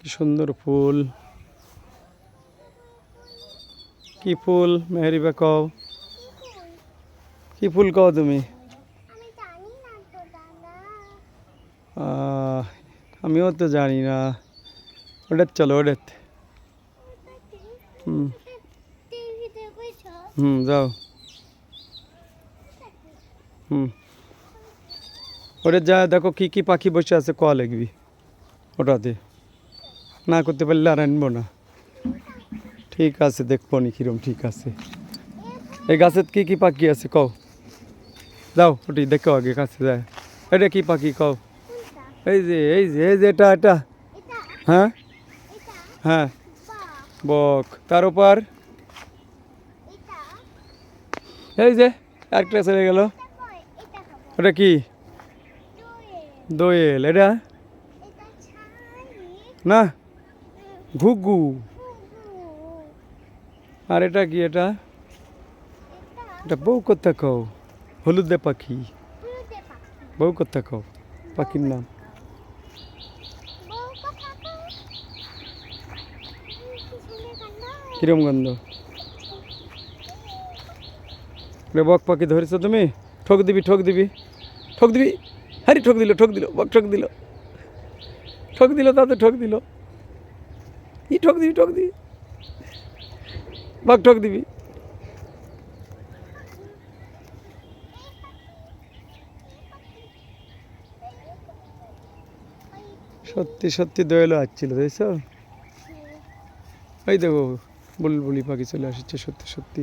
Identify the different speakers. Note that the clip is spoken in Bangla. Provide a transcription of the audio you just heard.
Speaker 1: কি সুন্দর ফুল। কি ফুল মেহেরিবা কও? কি ফুল কও তুমি? আমিও তো জানি না। ওটার চলো ওটার হুম। হুম, যাও। হুম। ওটা যা, দেখো কি কি পাখি বসে আছে ক লিখবি। ওটাতে। না করতে পারলে আর আনব না। ঠিক আছে, দেখব নি কিরম ঠিক আছে। এই গাছের কি কি পাখি আছে কও? যাও, ওটি দেখো আগে কাছে যায়। এটা কি পাখি কও? এই যে এই যে এই যে, এটা এটা। হ্যাঁ? হ্যাঁ। বক, তার উপর। এই যে একটা চলে গেল। ওটা কি? দোয়েল। এটা? না। ঘুঘু। আর এটা কি এটা?
Speaker 2: এটা
Speaker 1: বউ কোথা কও। হলুদে পাখি। বউ কোথা কও। পাখির নাম। কিরম গন্ধ? বক পাখি ধরেছো তুমি? ঠক দিবি ঠক দিবি। ঠক দিবি? হারি ঠক দিল ঠক দিল, বক ঠক দিল। ঠক দিল, তাতে ঠক দিল। ই ঠক দিবি ঠক দিবি। বাঘ ঠক দিবি। সত্যি সত্যি দয়ালো আসছিল তাইছ এই দেখো, বুলবুলি পাখি চলে আসছে, সত্যি সত্যি।